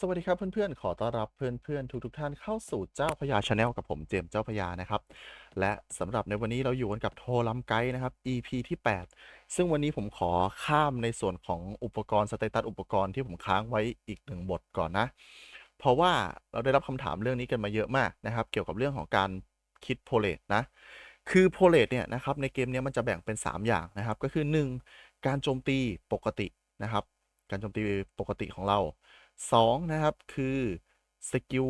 สวัสดีครับเพื่อนๆ ขอต้อนรับเพื่อนๆ ทุกๆท่านเข้าสู่เจ้าพญาชาแนลกับผมเจมส์เจ้าพญานะครับ และสำหรับในวันนี้เราอยู่กันกับโทลัมไกด์นะครับ EP ที่ 8 ซึ่งวันนี้ผมขอข้ามในส่วนของอุปกรณ์สเตตัสอุปกรณ์ที่ผมค้างไว้อีกหนึ่งบทก่อนนะ เพราะว่าเราได้รับคำถามเรื่องนี้กันมาเยอะมากนะครับ เกี่ยวกับเรื่องของการคิดโพเลตนะ คือโพเลตเนี่ยนะครับในเกมนี้มันจะแบ่งเป็น 3 อย่างนะครับ ก็คือ 1 การโจมตีปกตินะครับ การโจมตีปกติของเรา 2นะครับคือสกิล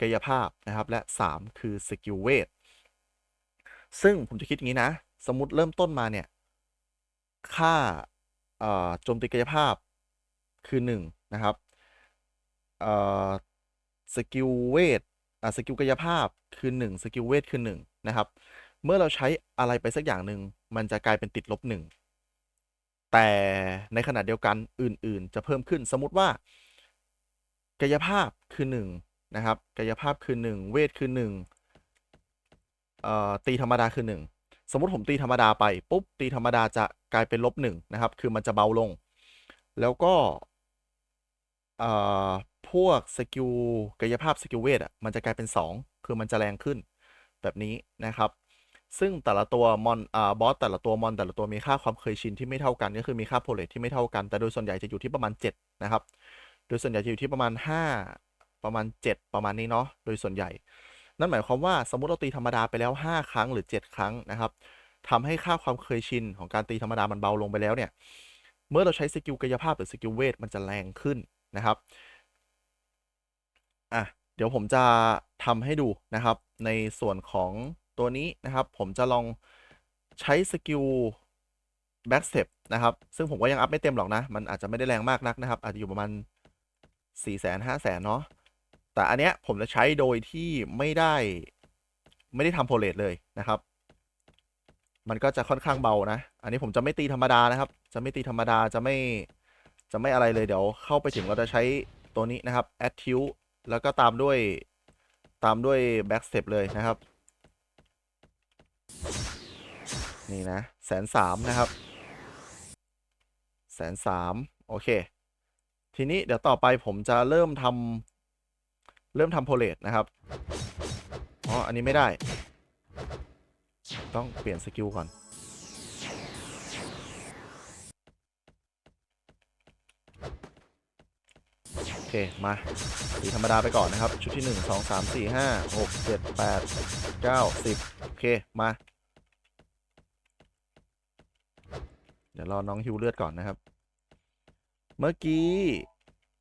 กายภาพนะครับ และ 3 คือสกิลเวทซึ่งผมจะคิดอย่างนี้นะ สมมติเริ่มต้นมาเนี่ย ค่าโจมตีกายภาพคือ 1 นะครับสกิลเวทสกิลกายภาพคือ 1 สกิลเวทคือ 1 นะครับ เมื่อเราใช้อะไรไปสักอย่างหนึ่งมันจะกลายเป็นติดลบ 1 แต่ในขณะเดียวกันอื่น ๆ จะเพิ่มขึ้นสมมติว่า กายภาพคือ1นะครับกายภาพคือ 1 เวทคือ1เอ่อตีธรรมดาคือ 1 สมมติผมตีธรรมดาไปปุ๊บตีธรรมดาจะกลายเป็นลบ1นะครับ คือมันจะเบาลง แล้วก็เอ่อพวกสกิลกายภาพสกิลเวทอะมันจะกลายเป็น 2 คือมันจะแรงขึ้นแบบนี้นะครับ ซึ่งแต่ละตัวมอนอ่าบอสแต่ละตัวมอนแต่ละตัวมีค่าความเคยชินที่ไม่เท่ากันก็คือมีค่าโพเลตที่ไม่เท่ากันแต่โดยส่วนใหญ่จะอยู่ที่ประมาณ 7 นะครับ โดยส่วนใหญ่จะอยู่ที่ประมาณ 5 ประมาณ 7 ประมาณนี้เนาะโดยส่วนใหญ่ นั่นหมายความว่าสมมติเราตีธรรมดาไปแล้ว 5 ครั้งหรือ 7 ครั้งนะครับทำให้ค่าความเคยชินของการตีธรรมดามันเบาลงไปแล้วเนี่ยเมื่อเราใช้สกิลกายภาพหรือสกิลเวทมันจะแรงขึ้นนะครับอะเดี๋ยวผมจะทำให้ดูนะครับ ในส่วนของตัวนี้นะครับ ผมจะลองใช้สกิล back step นะครับ ซึ่งผมก็ยังอัพไม่เต็มหรอกนะ มันอาจจะไม่ได้แรงมากนักนะครับ อาจจะอยู่ประมาณ 4 0 0 0 0 0 5 0 0 0 0เนาะแต่อันเนี้ยผมจะใช้โดยที่ไม่ได้ไม่ได้ทำโพเลตเลยนะครับ มันก็จะค่อนข้างเบานะ อันนี้ผมจะไม่ตีธรรมดานะครับ จะไม่ตีธรรมดาจะไม่จะไม่อะไรเลยเดี๋ยวเข้าไปถึงเราจะใช้ตัวนี้นะครับ add tilt แล้วก็ตามด้วยตามด้วย back step เลยนะครับ นี่นะแสนสามนะครับแสนสามโอเค ทีนี้เดี๋ยวต่อไปผมจะเริ่มทำเริ่มทำโพเลตนะครับอ๋ออันนี้ไม่ได้ ต้องเปลี่ยนสกิลก่อนโอเคมาตีธรรมดาไปก่อนนะครับ ชุดที่ 1 2 3 4 5 6 7 8 9 10 โอเค มา เดี๋ยวรอน้องฮิวเลือดก่อนนะครับ เมื่อกี้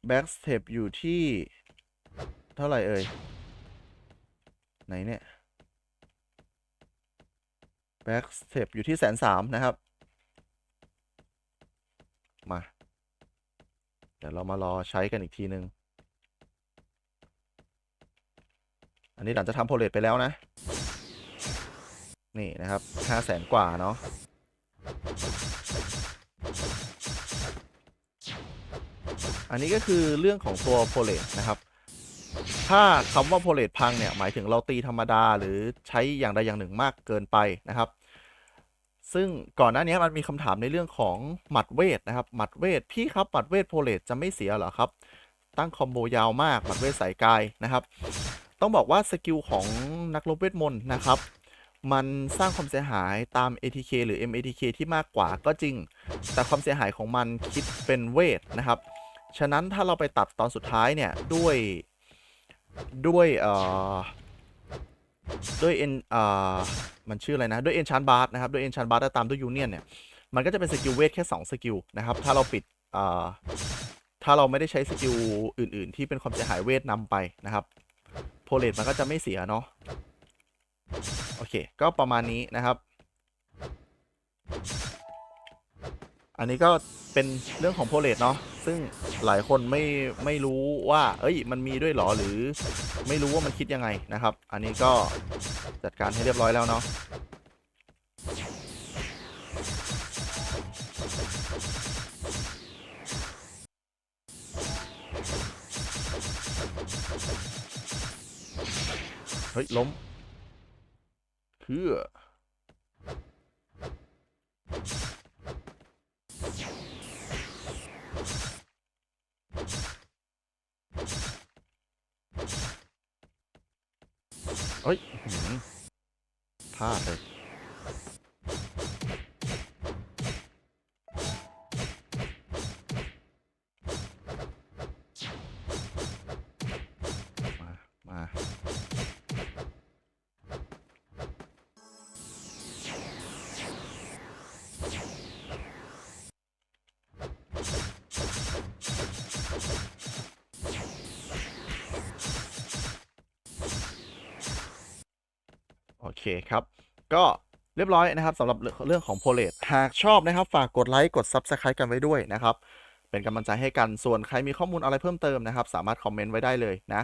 แบ็กสเต็ปอยู่ที่ เท่าไหร่เอ่ย ไหนเนี่ยแบ็กสเต็ปอยู่ที่แสนสามนะครับ มา เดี๋ยวเรามารอใช้กันอีกทีนึง อันนี้หลังจะทำโพเลตไปแล้วนะ นี่นะครับห้าแสนกว่าเนาะ อันนี้ก็คือเรื่องของตัวโพเลตนะครับ ถ้าคำว่าโพเลตพังเนี่ยหมายถึงเราตีธรรมดาหรือใช้อย่างใดอย่างหนึ่งมากเกินไปนะครับ ซึ่งก่อนหน้านี้มันมีคำถามในเรื่องของหมัดเวทนะครับหมัดเวทพี่ครับหมัดเวทโพเลตจะไม่เสียเหรอครับ ตั้งคอมโบยาวมากหมัดเวทสายกายนะครับ ต้องบอกว่าสกิลของนักรบเวทมนต์นะครับมันสร้างความเสียหายตาม ATK หรือ MATK ที่มากกว่าก็จริง แต่ความเสียหายของมันคิดเป็นเวทนะครับ ฉะนั้นถ้าเราไปตัดตอนสุดท้ายเนี่ย ด้วยด้วยเอ่อด้วยเอ็นเอ่อมันชื่ออะไรนะ ด้วยเอ็นชานบาร์นะครับ ด้วยเอ็นชานบาร์ตามด้วยยูเนียนเนี่ย มันก็จะเป็นสกิลเวทแค่2สกิลนะครับ ถ้าเราปิดเอ่อถ้าเราไม่ได้ใช้สกิลอื่น ๆ ที่เป็นความเสียหายเวทนำไปนะครับโพเลตมันก็จะไม่เสียเนาะโอเค ก็ประมาณนี้นะครับ อันนี้ก็เป็นเรื่องของโพเลตเนาะซึ่งหลายคนไม่ไม่รู้ว่า เอ้ย มันมีด้วยหรอหรือ ไม่รู้ว่ามันคิดยังไงนะครับ อันนี้ก็จัดการให้เรียบร้อยแล้วเนาะเฮ้ย ล้ม คือ เอ้ยพลาดเลย เคครับ ก็เรียบร้อยนะครับสำหรับเรื่องเรื่องของโพเลตหากชอบนะครับ ฝากกดไลค์กด Subscribe กันไว้ด้วยนะครับ เป็นกำลังใจให้กันส่วนใครมีข้อมูลอะไรเพิ่มเติมนะครับ สามารถคอมเมนต์ไว้ได้เลยนะ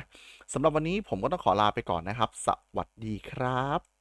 สำหรับวันนี้ผมก็ต้องขอลาไปก่อนนะครับ สวัสดีครับ